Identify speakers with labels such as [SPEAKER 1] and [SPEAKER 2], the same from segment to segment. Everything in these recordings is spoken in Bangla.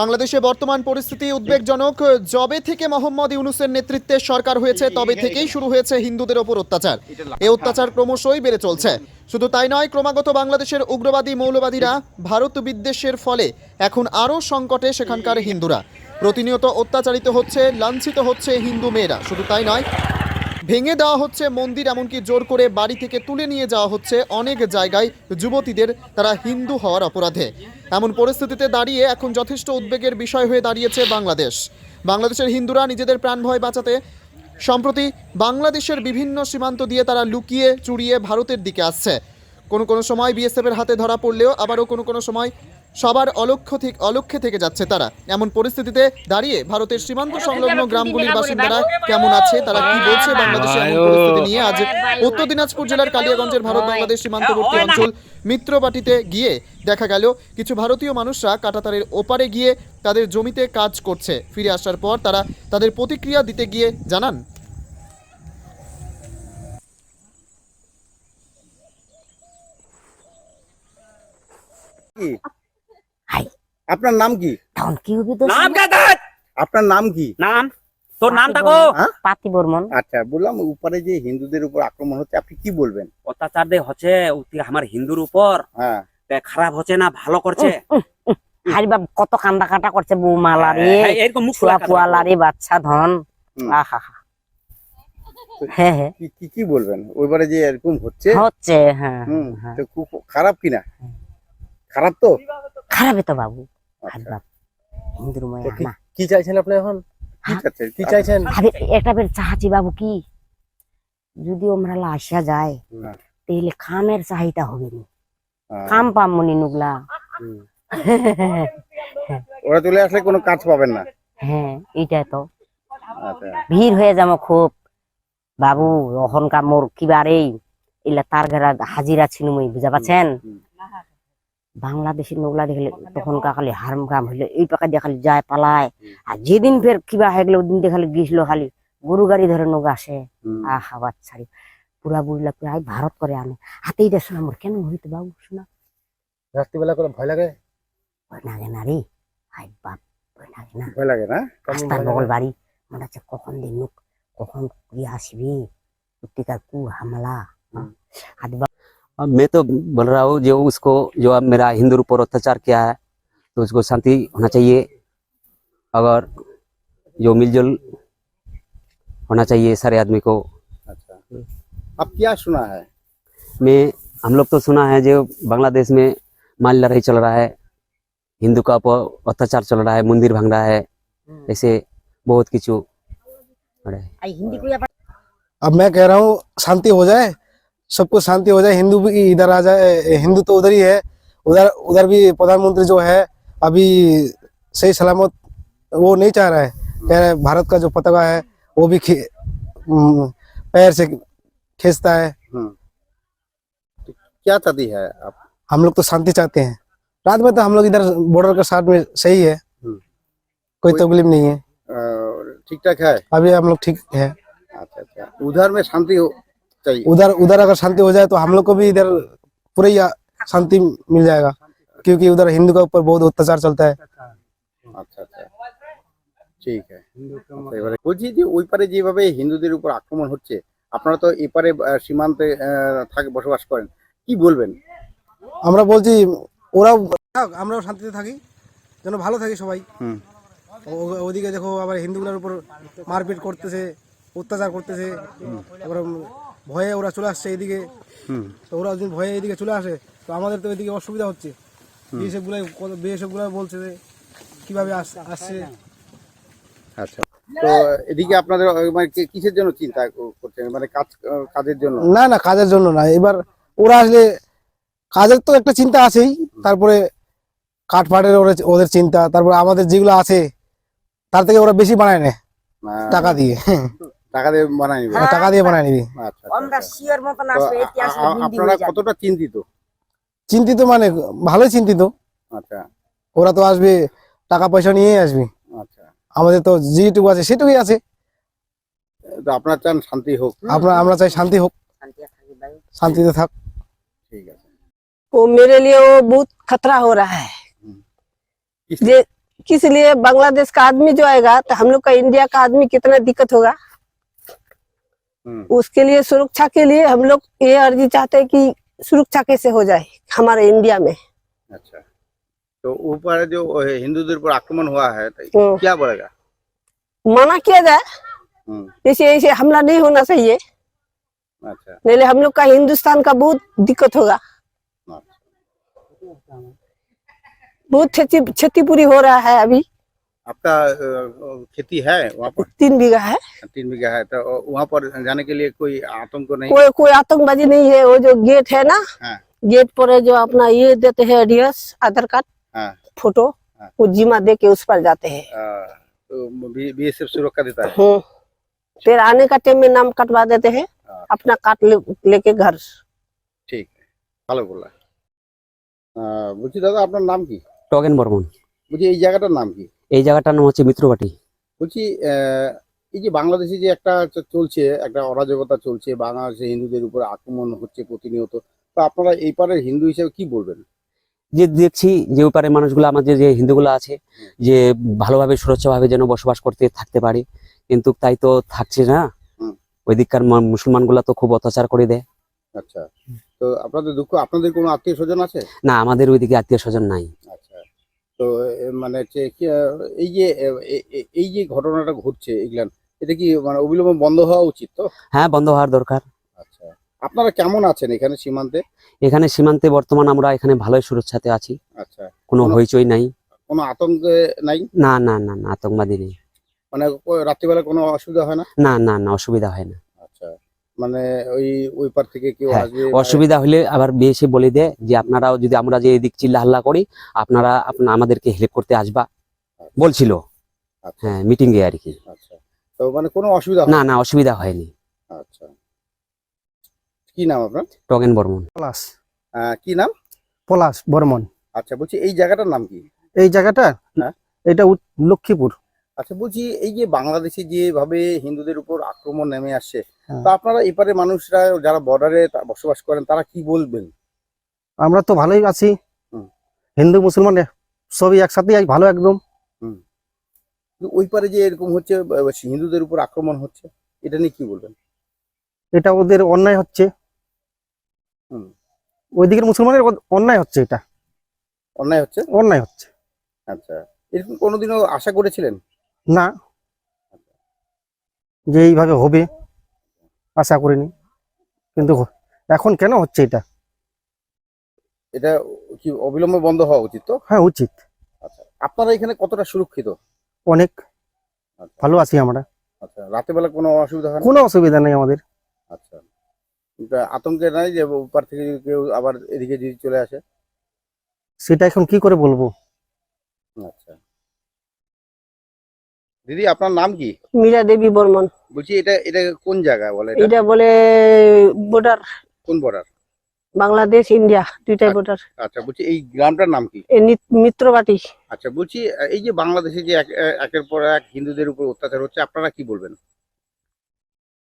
[SPEAKER 1] বাংলাদেশে বর্তমান পরিস্থিতি উদ্বেগজনক। জবে থেকে মোহাম্মদ ইউনুসের নেতৃত্বে সরকার হয়েছে তবে থেকেই শুরু হয়েছে হিন্দুদের ওপর অত্যাচার। এই অত্যাচার ক্রমশই বেড়ে চলছে। শুধু তাই নয় ক্রমাগত বাংলাদেশের উগ্রবাদী মৌলবাদীরা ভারত বিদ্বেষের ফলে এখন আরও সংকটে সেখানকার হিন্দুরা। প্রতিনিয়ত অত্যাচারিত হচ্ছে লাঞ্ছিত হচ্ছে হিন্দু মেয়েরা। শুধু তাই নয় ভেঙে দেওয়া হচ্ছে মন্দির, এমনকি জোর করে বাড়ি থেকে তুলে নিয়ে যাওয়া হচ্ছে অনেক জায়গায় যুবতীদের। তারা হিন্দু হওয়ার অপরাধে। এমন পরিস্থিতিতে দাঁড়িয়ে এখন যথেষ্ট উদ্বেগের বিষয় হয়ে দাঁড়িয়েছে বাংলাদেশ। বাংলাদেশের হিন্দুরা নিজেদের প্রাণ ভয় বাঁচাতে, সম্প্রতি বাংলাদেশের বিভিন্ন সীমান্ত দিয়ে তারা লুকিয়ে চুরিয়ে ভারতের দিকে আসছে। কোনো কোনো সময় বিএসএফের হাতে ধরা পড়লেও, আবারও কোনো কোনো সময় সবার অলক্ষ্য থেকে অলক্ষ্যে থেকে যাচ্ছে তারা। এমন পরিস্থিতিতে দাঁড়িয়ে ভারতের সীমান্ত সংলগ্ন গ্রামগুলির বাসিন্দারা কেমন আছে? তারা কি বলছে বাংলাদেশের এমন পরিস্থিতি নিয়ে? আজ উত্তর দিনাজপুর জেলার কালিয়াগঞ্জের ভারত বাংলাদেশ সীমান্তবর্তী অঞ্চল মিত্রবাটিতে গিয়ে দেখা গেল কিছু ভারতীয় মানুষরা কাটাতারের ওপারে গিয়ে তাদের জমিতে কাজ করছে। ফিরে আসার পর তারা তাদের প্রতিক্রিয়া দিতে গিয়ে জানান
[SPEAKER 2] কি আপনার নাম কি?
[SPEAKER 3] তখন কি হবে তো?
[SPEAKER 4] নাম কে তোর
[SPEAKER 2] আপনার নাম কি?
[SPEAKER 4] নাম? তোর নামটা কো?
[SPEAKER 2] হ্যাঁ?
[SPEAKER 3] পাতি বর্মন।
[SPEAKER 2] আচ্ছা বললাম উপরে যে হিন্দুদের উপর আক্রমণ হচ্ছে আপনি কি বলবেন?
[SPEAKER 4] অত্যাচার দে হচ্ছে আমার হিন্দুর উপর
[SPEAKER 2] হ্যাঁ।
[SPEAKER 4] খারাপ হচ্ছে না ভালো করছে?
[SPEAKER 3] হারি বাপ কত কান্দা কাটা করছে বউ মালারে
[SPEAKER 4] হ্যাঁ, এরকম মুখ
[SPEAKER 3] ছুয়া
[SPEAKER 4] খোলা কথা
[SPEAKER 3] পুয়ালারে বাচ্চা ধন। আহা হ্যাঁ হ্যাঁ।
[SPEAKER 2] কি কি কি বলবেন? ওইবারে যে এরকম হচ্ছে?
[SPEAKER 3] হচ্ছে হ্যাঁ
[SPEAKER 2] হুম
[SPEAKER 3] হ্যাঁ।
[SPEAKER 2] খুব খারাপ কিনা? খারাপ তো?
[SPEAKER 3] খারাপ তো বাবু।
[SPEAKER 2] আচ্ছা।
[SPEAKER 3] বাপ। হিন্দুর ময়া না
[SPEAKER 5] কি চাইছেন আপনি এখন?
[SPEAKER 2] কি
[SPEAKER 5] চাইছেন?
[SPEAKER 3] আমি একটা বের চাহাছি বাবু কি? যদি ওমরা আসা যায়
[SPEAKER 2] হ্যাঁ।
[SPEAKER 3] তাহলে খামের চাহিদা হবে না। পাম মনি নুগলা।
[SPEAKER 2] ওরা চলে আসলে কোনো কাজ পাবেন না।
[SPEAKER 3] হ্যাঁ তো।
[SPEAKER 2] আচ্ছা।
[SPEAKER 3] ভিড় হয়ে যাব খুব। বাবু অহনকার মোর কিবারে এলা তার ঘেরা হাজিরা ছিল বুঝা পাচ্ছেন? বাংলাদেশের নোগলা দেখলে তখন খালি হারম কাম হইলে এই পাকা দিয়ে খালি যায় পালায়। আর যেদিন ফের কিবা হয়ে গেল ওদিন দিয়ে খালি গিয়েছিল খালি গরু গাড়ি ধরে নৌকা আসে। আহা বাচ্চারি পুরা বুড়লা প্রায় ভারত করে আনে। হাতেই দেশ না মোর কেন হইতো বাবু শোনা।
[SPEAKER 5] রাত্রিবেলা করে ভয় লাগে?
[SPEAKER 3] ভয় লাগে না রে। হাই বাপ ভয় লাগে না।
[SPEAKER 2] ভয় লাগে না?
[SPEAKER 3] রাস্তার বগল বাড়ি মনে হচ্ছে কখন দিনুক কখন ইয়ে আসবি? প্রত্যেকার কু হামলা? হাত
[SPEAKER 4] अब मैं तो बोल रहा हूँ जो उसको जो अब मेरा हिंदू ऊपर अत्याचार किया है तो उसको शांति होना चाहिए। अगर जो मिलजुल होना चाहिए सारे आदमी को।
[SPEAKER 2] अच्छा। अब क्या सुना है?
[SPEAKER 4] मैं हम लोग तो सुना है जो बांग्लादेश में माल लड़ाई चल रहा है हिंदू का ऊपर अत्याचार चल रहा है मंदिर भाँग रहा है ऐसे बहुत किचु
[SPEAKER 5] अब मैं कह रहा हूँ शांति हो जाए सबको शांति हो जाए हिंदू भी इधर आ जाए हिंदू तो उधर ही है। उधर उधर भी प्रधानमंत्री जो है अभी सही सलामत वो नहीं चाह रहा है। कह रहा भारत का जो पताका है वो भी पैर से खींचता है।
[SPEAKER 2] हम्म। तो क्या चाहती है आप?
[SPEAKER 5] हम लोग तो शांति चाहते हैं। रात में तो हम लोग इधर बॉर्डर के साथ में सही है।
[SPEAKER 2] हम्म।
[SPEAKER 5] कोई तकलीफ़ नहीं है।
[SPEAKER 2] ठीक ठाक है?
[SPEAKER 5] अभी हम लोग ठीक है।
[SPEAKER 2] अच्छा अच्छा। उधर में शांति हो
[SPEAKER 5] उधर उधर अगर शांति हो जाए तो हम लोग को भी इधर पूरा ही शांति मिल जाएगा क्योंकि उधर हिंदू के ऊपर बहुत अत्याचार चलता है
[SPEAKER 2] আচ্ছা আচ্ছা ঠিক আছে এবারে বলছি যে ওই পারে যেভাবে হিন্দুদের উপর আক্রমণ হচ্ছে আপনারা তো এপারে আহ, সীমান্তে আহ, থাকে বসবাস করেন কি বলবেন
[SPEAKER 5] আমরা বলছি ওরাও থাক, আমরাও শান্তিতে থাকি যেন ভালো থাকি সবাই
[SPEAKER 2] হুম
[SPEAKER 5] ও- ওদিকে দেখো আবার হিন্দুগুলোর উপর মারপিট করতেছে অত্যাচার করতেছে এবার ভয়ে ওরা চলে আসছে এদিকে
[SPEAKER 2] হুম।
[SPEAKER 5] তো ওরা যদি ভয়ে এদিকে চলে আসে তো আমাদের তো এদিকে অসুবিধা হচ্ছে। বিএসএফ গুলাই বলছে যে কীভাবে আস- আসছে।
[SPEAKER 2] আচ্ছা। তো এদিকে আপনাদের মানে কিসের জন্য চিন্তা করছেন? মানে কাজ কাজের জন্য?
[SPEAKER 5] না না কাজের জন্য না। এবার ওরা আসলে কাজের তো একটা চিন্তা আছেই। তারপরে কাঠফাটের ওরা ওদের চিন্তা। তারপরে আমাদের যেগুলো আছে তার থেকে ওরা বেশি বানায় নেয় টাকা দিয়ে।
[SPEAKER 2] টাকা দিয়ে বানায় নিবে
[SPEAKER 5] টাকা দিয়ে বানায় নিবি
[SPEAKER 2] আচ্ছা, আচ্ছা
[SPEAKER 3] আমরা
[SPEAKER 2] আচ্ছা।
[SPEAKER 3] শিওর মতন
[SPEAKER 2] তো
[SPEAKER 3] আসবে
[SPEAKER 2] আ-
[SPEAKER 3] ইতিহাস
[SPEAKER 2] আ- আপনারা কতটা চিন্তিত
[SPEAKER 5] চিন্তিত মানে ভালোই চিন্তিত
[SPEAKER 2] আচ্ছা
[SPEAKER 5] ওরা তো আসবে টাকা পয়সা নিয়েই আসবে
[SPEAKER 2] আচ্ছা
[SPEAKER 5] আমাদের তো যেটুকু আছে সেটুকুই আছে
[SPEAKER 2] তো আপনারা চান শান্তি হোক
[SPEAKER 5] আমরা আমরা চাই শান্তি হোক শান্তিতে থাক
[SPEAKER 2] ঠিক আছে
[SPEAKER 6] वो मेरे लिए वो बहुत खतरा हो रहा है
[SPEAKER 2] किस
[SPEAKER 6] जे किस लिए बांग्लादेश का आदमी जो आएगा तो हम लोग का इंडिया का आदमी कितना दिक्कत होगा
[SPEAKER 2] हम्म हम्म।
[SPEAKER 6] उसके लिए सुरक्षा के लिए हम लोग ये अर्जी चाहते हैं कि सुरक्षा कैसे हो जाए हमारे इंडिया में।
[SPEAKER 2] अच्छा। तो ऊपर जो हिंदू दूर पर आक्रमण हुआ है तो
[SPEAKER 6] हम्म।
[SPEAKER 2] क्या बढ़ेगा?
[SPEAKER 6] मना किया जाए।
[SPEAKER 2] हम्म।
[SPEAKER 6] जैसे ऐसे हमला नहीं होना चाहिए।
[SPEAKER 2] अच्छा।
[SPEAKER 6] नहीं हम लोग का हिंदुस्तान का बहुत दिक्कत होगा।
[SPEAKER 2] अच्छा।
[SPEAKER 6] बहुत क्षतिपूरी हो रहा है अभी।
[SPEAKER 2] आपका अ, खेती है वहाँ पर
[SPEAKER 6] तीन बीघा है
[SPEAKER 2] तीन बीघा है तो वहाँ पर जाने के लिए कोई आतंक नहीं
[SPEAKER 6] कोई कोई आतंकबाजी नहीं है वो जो गेट है ना
[SPEAKER 2] हाँ।
[SPEAKER 6] गेट पर है जो अपना ये देते हैं एड्रेस आधार कार्ड
[SPEAKER 2] हाँ
[SPEAKER 6] फोटो
[SPEAKER 2] हाँ।
[SPEAKER 6] वो जिमा दे के उस पर जाते हैं
[SPEAKER 2] अ, तो बीएसएफ सुरक्षा देता है
[SPEAKER 6] हम्म फिर आने का टाइम में नाम कटवा देते हैं
[SPEAKER 2] हाँ।
[SPEAKER 6] अपना काट ले, लेके घर
[SPEAKER 2] ঠিক ভালো বললা আহ, বলছি দাদা আপনার নাম কি
[SPEAKER 4] টগেন বর্মন
[SPEAKER 2] বলছি এই জায়গাটার নাম কি
[SPEAKER 4] এই জায়গাটার নাম হচ্ছে মিত্রবাটি।
[SPEAKER 2] বলছি এই যে বাংলাদেশে যে একটা চলছে একটা অরাজকতা চলছে বাংলাদেশে হিন্দুদের উপর আক্রমণ হচ্ছে প্রতিনিয়ত তো আপনারা এই পারের হিন্দু হিসেবে কি বলবেন?
[SPEAKER 4] যে দেখছি যে ওপারে মানুষগুলো আমাদের যে হিন্দুগুলো আছে যে ভালোভাবে সুরক্ষাভাবে যেন বসবাস করতে থাকতে পারে কিন্তু তাই তো থাকছে না।
[SPEAKER 2] হুম।
[SPEAKER 4] ওই দিককার মুসলমানগুলা তো খুব অত্যাচার করে দেয়।
[SPEAKER 2] আচ্ছা। তো আপনাদের দুঃখ আপনাদের কোনো আত্মীয় স্বজন আছে?
[SPEAKER 4] না আমাদের ওইদিকে আত্মীয় স্বজন নাই।
[SPEAKER 2] তো মানে হচ্ছে এই যে এই যে ঘটনাটা ঘটছে এগুলান এটা কি মানে অবিলম্বে বন্ধ হওয়া উচিত তো?
[SPEAKER 4] হ্যাঁ বন্ধ হওয়ার দরকার।
[SPEAKER 2] আচ্ছা আপনারা কেমন আছেন এখানে সীমান্তে?
[SPEAKER 4] এখানে সীমান্তে বর্তমান আমরা এখানে ভালোই সুরক্ষাতে আছি।
[SPEAKER 2] আচ্ছা।
[SPEAKER 4] কোনো হইচই নাই।
[SPEAKER 2] কোনো আতঙ্কে নাই?
[SPEAKER 4] না না না না আতঙ্কবাদী নেই।
[SPEAKER 2] মানে রাত্রিবেলা কোনো অসুবিধা হয় না?
[SPEAKER 4] না না না অসুবিধা হয় না।
[SPEAKER 2] মানে ওই ওই পার থেকে কেউ
[SPEAKER 4] হ্যাঁ,
[SPEAKER 2] আসবে
[SPEAKER 4] অসুবিধা হলে আবার বিএসএ বলে দেয় যে আপনারাও যদি আমরা যে এদিক চিল্লা হাল্লা করি আপনারা আপনা আমাদেরকে হেল্প করতে আসবা। বলছিল।
[SPEAKER 2] আচ্ছা।
[SPEAKER 4] হ্যাঁ মিটিং এ আর কি।
[SPEAKER 2] আচ্ছা। তো মানে কোনো অসুবিধা
[SPEAKER 4] না না অসুবিধা হয়নি।
[SPEAKER 2] আচ্ছা। কি নাম আপনার?
[SPEAKER 4] টগেন বর্মন।
[SPEAKER 5] পলাশ।
[SPEAKER 2] আহ, কি নাম?
[SPEAKER 5] পলাশ বর্মন।
[SPEAKER 2] আচ্ছা বলছি এই জায়গাটার নাম কি?
[SPEAKER 5] এই জায়গাটা?
[SPEAKER 2] হ্যাঁ।
[SPEAKER 5] এটা লক্ষ্মীপুর।
[SPEAKER 2] আচ্ছা বলছি এই যে বাংলাদেশে যেভাবে হিন্দুদের উপর আক্রমণ নেমে আসছে। তো আপনারা এপারে মানুষরা যারা বর্ডারে বসবাস করেন তারা কি বলবেন?
[SPEAKER 5] আমরা তো ভালোই আছি। হিন্দু মুসলমান সবই একসাথে ভালো একদম।
[SPEAKER 2] কিন্তু ওই পারে যে এরকম হচ্ছে হিন্দুদের উপর আক্রমণ হচ্ছে এটা নিয়ে কি বলবেন?
[SPEAKER 5] এটা ওদের অন্যায় হচ্ছে। ওইদিকের মুসলমানের অন্যায় হচ্ছে এটা।
[SPEAKER 2] অন্যায় হচ্ছে?
[SPEAKER 5] অন্যায় হচ্ছে।
[SPEAKER 2] আচ্ছা। এরকম কোনোদিনও আশা করেছিলেন?
[SPEAKER 5] না। যে এইভাবে হবে। আশা করিনি। কিন্তু এখন কেন হচ্ছে এটা?
[SPEAKER 2] এটা কি অবিলম্বে বন্ধ হওয়া উচিত তো?
[SPEAKER 5] হ্যাঁ উচিত।
[SPEAKER 2] আচ্ছা আপনারা এখানে কতটা সুরক্ষিত?
[SPEAKER 5] অনেক।
[SPEAKER 2] আচ্ছা।
[SPEAKER 5] ভালো আছি আমরা।
[SPEAKER 2] আচ্ছা রাতের বেলা কোনো অসুবিধা হয়
[SPEAKER 5] কোনো অসুবিধা নেই আমাদের।
[SPEAKER 2] আচ্ছা। আতঙ্কে নাই যে ওপার থেকে যদি কেউ আবার এদিকে যদি চলে আসে?
[SPEAKER 5] সেটা এখন কি করে বলব?
[SPEAKER 2] আচ্ছা। দিদি আপনার নাম কি?
[SPEAKER 6] মীরা দেবী বর্মন।
[SPEAKER 2] বলছি এটা এটা কোন জায়গা বলে এটা?
[SPEAKER 6] বলে বর্ডার
[SPEAKER 2] কোন বর্ডার
[SPEAKER 6] বাংলাদেশ ইন্ডিয়া দুইটাই
[SPEAKER 2] আচ্ছা,
[SPEAKER 6] বর্ডার
[SPEAKER 2] আচ্ছা বলছি এই গ্রামটার নাম কি?
[SPEAKER 6] মিত্রবাটি।
[SPEAKER 2] আচ্ছা বলছি এই যে বাংলাদেশে যে একের পর এক হিন্দুদের উপর অত্যাচার হচ্ছে আপনারা কি বলবেন?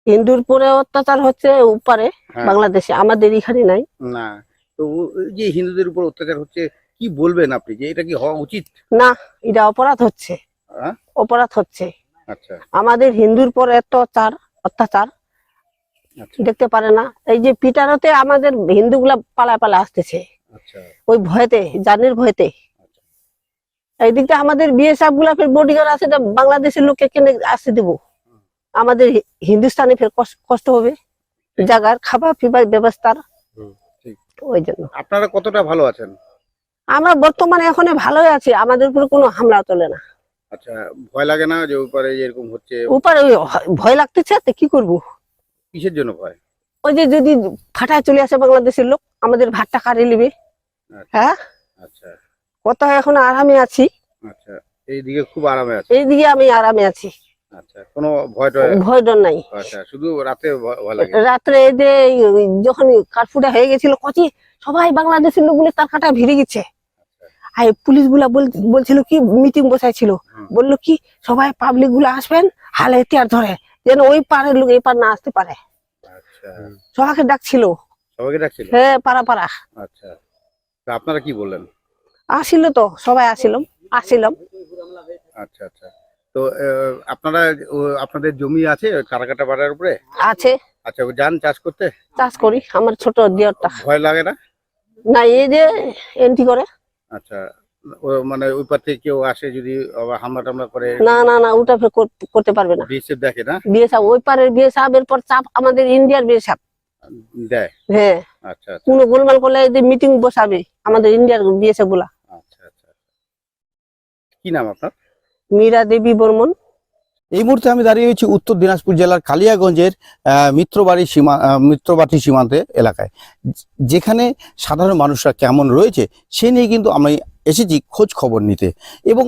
[SPEAKER 6] হিন্দুর পরে অত্যাচার হচ্ছে উপরে
[SPEAKER 2] হ্যাঁ।
[SPEAKER 6] বাংলাদেশে আমাদের এখানে নাই।
[SPEAKER 2] না তো যে হিন্দুদের উপর অত্যাচার হচ্ছে কি বলবেন আপনি যে এটা কি হওয়া উচিত?
[SPEAKER 6] না এটা অপরাধ হচ্ছে। অপরাধ হচ্ছে।
[SPEAKER 2] আচ্ছা।
[SPEAKER 6] আমাদের হিন্দুর পর এত অত্যাচার অত্যাচার।
[SPEAKER 2] আচ্ছা।
[SPEAKER 6] দেখতে পারে না। এই যে পিটারতে আমাদের হিন্দুগুলা পালা পালা আসতেছে।
[SPEAKER 2] আচ্ছা।
[SPEAKER 6] ওই ভয়তে জানের ভয়তে। এই দিকটা আমাদের বিয়ে সাহেবগুলা ফের বডিগার্ড আছে বাংলাদেশের লোককে কেন আসতে দেব? আমাদের হিন্দুস্তানে ফের কষ্ট- হবে। জাগার খাবার পিবার ব্যবস্থার। ওই জন্য।
[SPEAKER 2] আপনারা কতটা ভালো আছেন?
[SPEAKER 6] আমরা বর্তমানে এখন ভালোই আছি। আমাদের উপরে কোনো হামলা চলে না।
[SPEAKER 2] আচ্ছা ভয় লাগে না যে ওপারে এরকম হচ্ছে?
[SPEAKER 6] হ- ভয় লাগতেছে তো কি করব?
[SPEAKER 2] কিসের জন্য ভয়?
[SPEAKER 6] ওই যে যদি ফাটায় চলে আসে বাংলাদেশের লোক আমাদের ভাতটা নিবে? হ্যাঁ?
[SPEAKER 2] আচ্ছা।
[SPEAKER 6] কত এখন আরামে আছি।
[SPEAKER 2] আচ্ছা এইদিকে খুব আরামে আছে?
[SPEAKER 6] এইদিকে আমি আরামে আছি।
[SPEAKER 2] আচ্ছা কোনো ভয়
[SPEAKER 6] ডর নাই।
[SPEAKER 2] আচ্ছা শুধু রাতে ভয় ভয় লাগে?
[SPEAKER 6] রাত্রে এই যে যখন কারফুটা হয়ে গেছিল কচি সবাই বাংলাদেশের লোকগুলো তার কাটা ভিড়ে গেছে। আর পুলিশগুলা বলছিল কি মিটিং বসাইছিল বলল কি সবাই পাবলিকগুলা আসবেন হালে এতিয়ার ধরে যেন ওই পাড়ের লোক এই পার না আসতে পারে।
[SPEAKER 2] আচ্ছা।
[SPEAKER 6] সবাইকে ডাকছিল।
[SPEAKER 2] সবাইকে ডাকছিল?
[SPEAKER 6] হ্যাঁ পাড়া পাড়া।
[SPEAKER 2] আচ্ছা। আপনারা কি বললেন?
[SPEAKER 6] আসিল তো সবাই আসিল আসিলাম।
[SPEAKER 2] আচ্ছা আচ্ছা। তো আপনারা আপনাদের জমি আছে কারাকাটা পাড়ার উপরে?
[SPEAKER 6] আছে।
[SPEAKER 2] আচ্ছা যান চাষ করতে।
[SPEAKER 6] চাষ করি আমার ছোট দেওয়ারটা।
[SPEAKER 2] ভয় লাগে না?
[SPEAKER 6] না এই যে এন্ট্রি করে।
[SPEAKER 2] আচ্ছা ও মানে ওই পার থেকে কেউ আসে যদি হামলা টামলা করে?
[SPEAKER 6] না না না ওটা করতে পারবে না।
[SPEAKER 2] বিএসএফ দেখে না?
[SPEAKER 6] বিএসএফ ওই পারের বিএসএফ এর পর চাপ আমাদের ইন্ডিয়ার বিএসএফ।
[SPEAKER 2] দেয়?
[SPEAKER 6] হ্যাঁ।
[SPEAKER 2] আচ্ছা
[SPEAKER 6] কোন গোলমাল করলে মিটিং বসাবে আমাদের ইন্ডিয়ার বিএসএফগুলা।
[SPEAKER 2] আচ্ছা আচ্ছা। কি নাম আপনার?
[SPEAKER 6] মীরা দেবী বর্মন।
[SPEAKER 2] এই মুহূর্তে আমি দাঁড়িয়ে রয়েছি উত্তর দিনাজপুর জেলার কালিয়াগঞ্জের মিত্রবাড়ি সীমা মিত্রবাটি সীমান্তে এলাকায়। যেখানে সাধারণ মানুষরা কেমন রয়েছে, সে নিয়ে কিন্তু আমি এসেছি খোঁজ খবর নিতে। এবং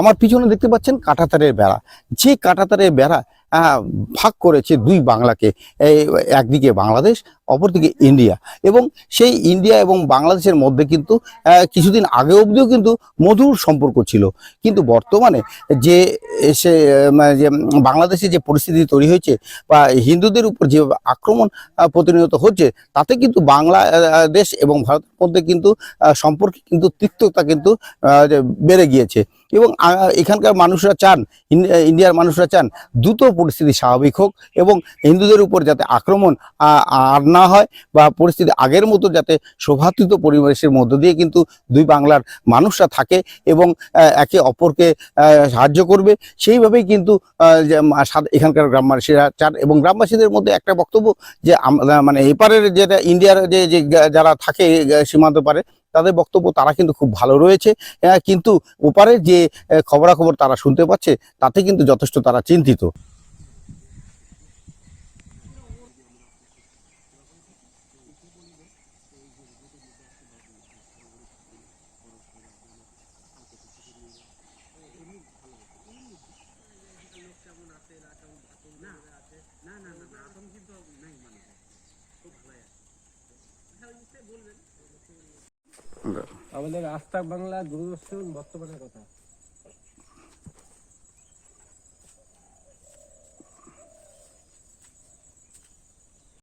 [SPEAKER 2] আমার পিছনে দেখতে পাচ্ছেন কাঁটাতারের বেড়া। যে কাঁটাতারের বেড়া ভাগ করেছে দুই বাংলাকে একদিকে বাংলাদেশ, অপরদিকে ইন্ডিয়া। এবং সেই ইন্ডিয়া এবং বাংলাদেশের মধ্যে কিন্তু কিছুদিন আগে অবধিও কিন্তু মধুর সম্পর্ক ছিল। কিন্তু বর্তমানে যে মানে যে বাংলাদেশে যে পরিস্থিতি তৈরি হয়েছে, বা হিন্দুদের উপর যে আক্রমণ প্রতিনিয়ত হচ্ছে, তাতে কিন্তু বাংলাদেশ এবং ভারতের মধ্যে কিন্তু সম্পর্কে কিন্তু তিক্ততা কিন্তু বেড়ে গিয়েছে। এবং এখানকার মানুষরা চান ইন্ডিয়ার মানুষরা চান, দ্রুত পরিস্থিতি স্বাভাবিক হোক এবং হিন্দুদের উপর যাতে আক্রমণ আর না হয় বা পরিস্থিতি আগের মতো যাতে সৌভাতৃত্ব পরিবেশের মধ্য দিয়ে কিন্তু দুই বাংলার মানুষরা থাকে এবং একে অপরকে সাহায্য করবে। সেইভাবেই কিন্তু এখানকার গ্রামবাসীরা চান এবং গ্রামবাসীদের মধ্যে একটা বক্তব্য যে মানে এপারের যেটা, ইন্ডিয়ার যে যারা থাকে সীমান্ত পারে তাদের বক্তব্য তারা কিন্তু খুব ভালো রয়েছে। কিন্তু ওপারের যে খবরাখবর তারা শুনতে পাচ্ছে, তাতে কিন্তু যথেষ্ট তারা চিন্তিত।
[SPEAKER 7] আমাদের আস্থা বাংলা দূরদর্শন বর্তমানের কথা।